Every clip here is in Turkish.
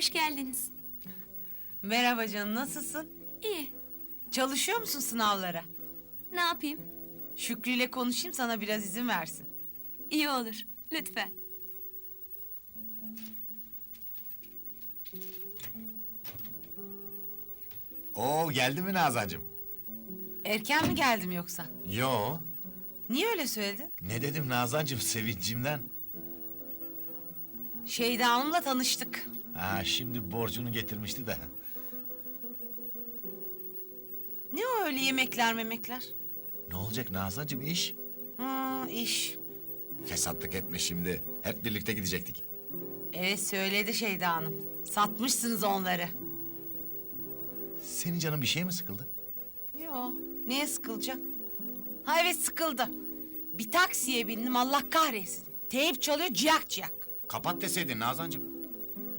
Hoş geldiniz. Merhaba canım, nasılsın? İyi. Çalışıyor musun sınavlara? Ne yapayım? Şükrü ile konuşayım, sana biraz izin versin. İyi olur. Lütfen. Oo geldi mi Nazancığım? Erken mi geldim yoksa? Yo. Niye öyle söyledin? Ne dedim Nazancığım sevincimden. Şeyda Hanım'la tanıştık. Ha şimdi borcunu getirmişti de. Ne o öyle yemekler memekler? Ne olacak Nazancığım iş? Hmm, iş. Fesatlık etme şimdi. Hep birlikte gidecektik. Evet söyledi Şeyda Hanım. Satmışsınız onları. Senin canın bir şey mi sıkıldı? Yo, niye sıkılacak? Ha evet sıkıldı. Bir taksiye bindim Allah kahretsin. Teyip çalıyor ciyak ciyak. Kapat deseydin Nazancığım.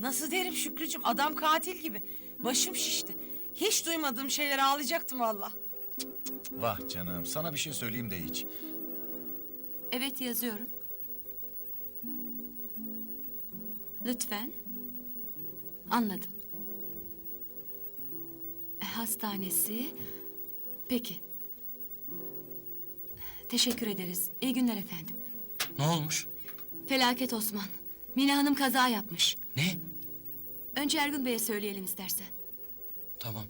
Nasıl derim Şükrücüm adam katil gibi. Başım şişti. Hiç duymadığım şeyler ağlayacaktım valla. Vah canım sana bir şey söyleyeyim de hiç. Evet yazıyorum. Lütfen. Anladım. E, Hastanesi. Peki. Teşekkür ederiz. İyi günler efendim. Ne olmuş? Felaket Osman. Mine Hanım kaza yapmış. Ne? Önce Ergun Bey'e söyleyelim istersen. Tamam.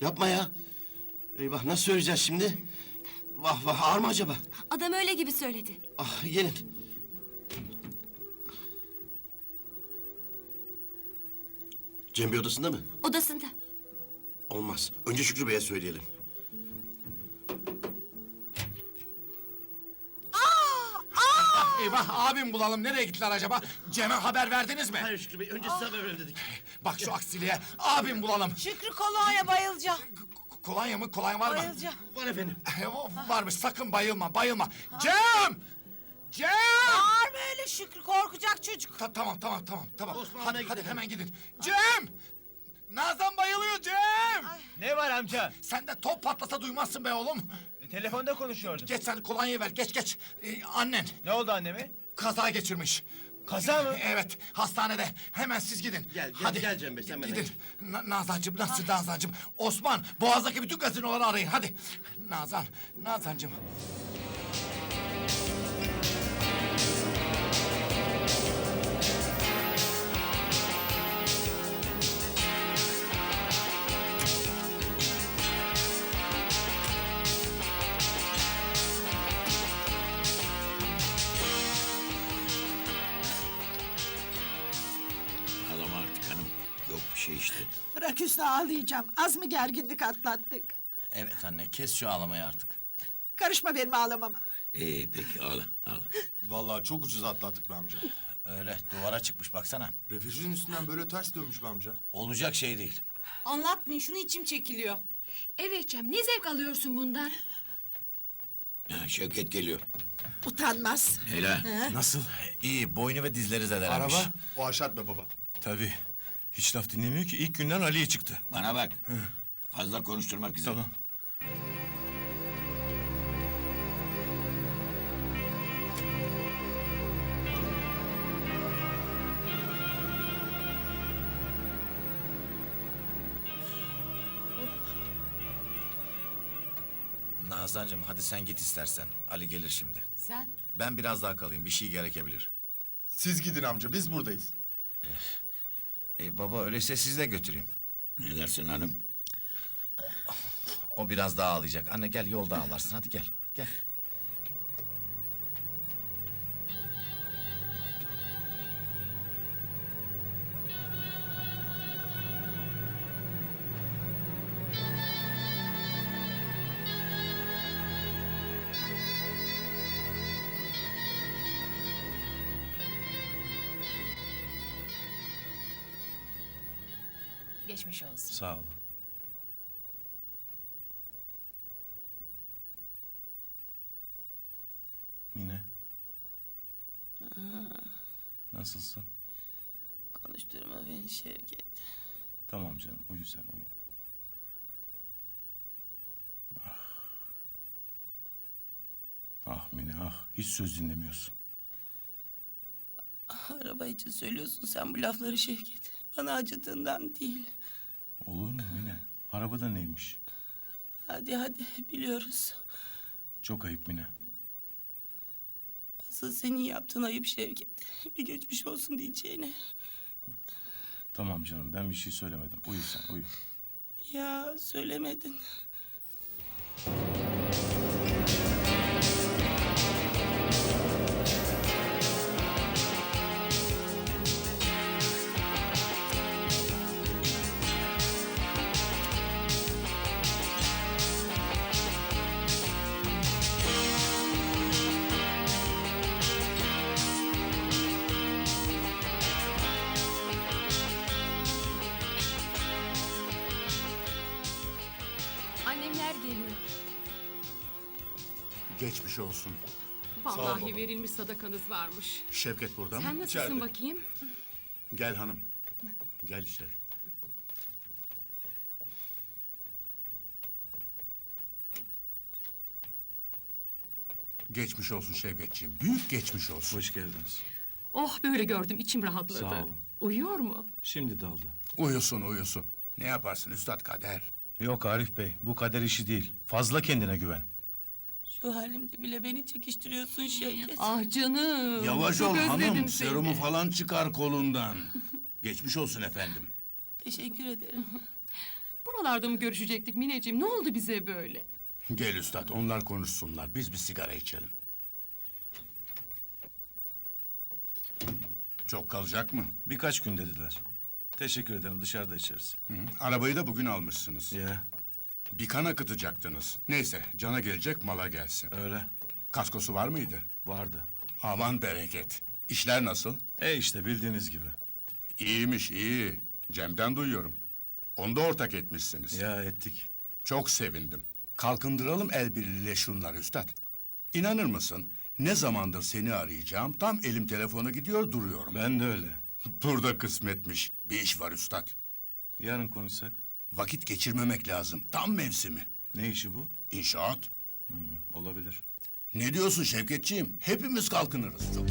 Yapma ya. Eyvah nasıl söyleyeceğiz şimdi? Vah vah ağır mı acaba? Adam öyle gibi söyledi. Ah gelin. Cem Bey odasında mı? Odasında. Olmaz. Önce Şükrü Bey'e söyleyelim. Eyvah abim bulalım nereye gittiler acaba? Cem'e haber verdiniz mi? Hayır Şükrü Bey önce size haber verelim dedik. Bak şu aksiliğe abim bulalım. Şükrü kolonya bayılacağım. K- Kolonya mı? Kolonya var mı? Bayılacağım. Var efendim. Varmış sakın bayılma bayılma. Cem! Cem! Bağırma öyle Şükrü korkacak çocuk. Ta- tamam tamam tamam tamam. Hadi hadi gidelim. hemen gidin. Cem! Nazan bayılıyor Cem! Ne var amca? Sen de top patlasa duymazsın be oğlum. Telefonda konuşuyordum. Geç sen kolonya ver geç geç. Ee, annen Ne oldu anneme? kaza geçirmiş. Kaza mı? Evet hastanede hemen siz gidin. Gel, gel, hadi. gel Cem Bey, sen Gidin. benimle Na- Nazancığım nasıl Nazancığım? Osman Boğaz'daki bütün gazinoları arayın hadi. Nazan Nazancığım. Hüsnü ağlayacağım. Az mı gerginlik atlattık? Evet anne kes şu ağlamayı artık. Karışma benim ağlamama. İyi peki ağla ağla. Vallahi çok ucuz atlattık be amca. Öyle duvara çıkmış baksana. Refüjün üstünden böyle ters dönmüş be amca. Olacak şey değil. Anlatmayın şunu içim çekiliyor. Evet Cem ne zevk alıyorsun bundan? Ha, Şevket geliyor. Utanmaz. Hela. Nasıl? İyi boynu ve dizleri zedelenmiş. Araba? O aşat be baba. Tabii. Hiç laf dinlemiyor ki. İlk günden Ali'ye çıktı. Bana bak. Fazla konuşturmak kızım. Tamam. Nazancığım hadi sen git istersen. Ali gelir şimdi. Sen? Ben biraz daha kalayım. Bir şey gerekebilir. Siz gidin amca biz buradayız. E, baba öyleyse sizi de götüreyim. Ne dersin hanım? O biraz daha ağlayacak. Anne gel yolda ağlarsın. Hadi gel. Gel. Geçmiş olsun. Sağ olun. Mine. Nasılsın? Konuşturma beni Şevket. Tamam canım uyu sen uyu. Ah. Ah Mine ah hiç söz dinlemiyorsun. Araba için söylüyorsun sen bu lafları Şevket. Bana acıdığından değil. Olur mu Mine? Arabada neymiş? Hadi hadi biliyoruz. Çok ayıp Mine. Asıl senin yaptığın ayıp Şevket. Bir geçmiş olsun diyeceğine. Tamam canım ben bir şey söylemedim. Uyu sen uyu. Ya söylemedin. Geçmiş olsun. Vallahi verilmiş sadakanız varmış. Şevket burada mı? Sen nasılsın bakayım? Gel hanım. Gel içeri. Geçmiş olsun Şevketciğim. Büyük geçmiş olsun. Hoş geldiniz. Oh böyle gördüm içim rahatladı. Sağ olun. Uyuyor mu? Şimdi daldı. Uyusun uyusun. Ne yaparsın üstad kader. Yok Arif Bey bu kader işi değil. Fazla kendine güven. Şu halimde bile beni çekiştiriyorsun Şevket. Ah canım. Yavaş çok ol özledim hanım. seni. Serumu falan çıkar kolundan. Geçmiş olsun efendim. Teşekkür ederim. Buralarda mı görüşecektik Mineciğim? Ne oldu bize böyle? Gel üstad onlar konuşsunlar. Biz bir sigara içelim. Çok kalacak mı? Birkaç gün dediler. Teşekkür ederim dışarıda içeriz. Hı, Arabayı da bugün almışsınız. Ya Bir kan akıtacaktınız. Neyse cana gelecek mala gelsin. öyle. Kaskosu var mıydı? Vardı. Aman bereket. İşler nasıl? E işte bildiğiniz gibi. İyiymiş iyi. Cem'den duyuyorum. Onda ortak etmişsiniz. Ya ettik. Çok sevindim. Kalkındıralım el birliğiyle şunları üstad. İnanır mısın? Ne zamandır seni arayacağım. Tam elim telefona gidiyor duruyorum. Ben de öyle. Burada kısmetmiş. Bir iş var üstad. Yarın konuşsak. Vakit geçirmemek lazım. Tam mevsimi. Ne işi bu? İnşaat. Olabilir. Ne diyorsun Şevketciğim? Hepimiz kalkınırız. Çok.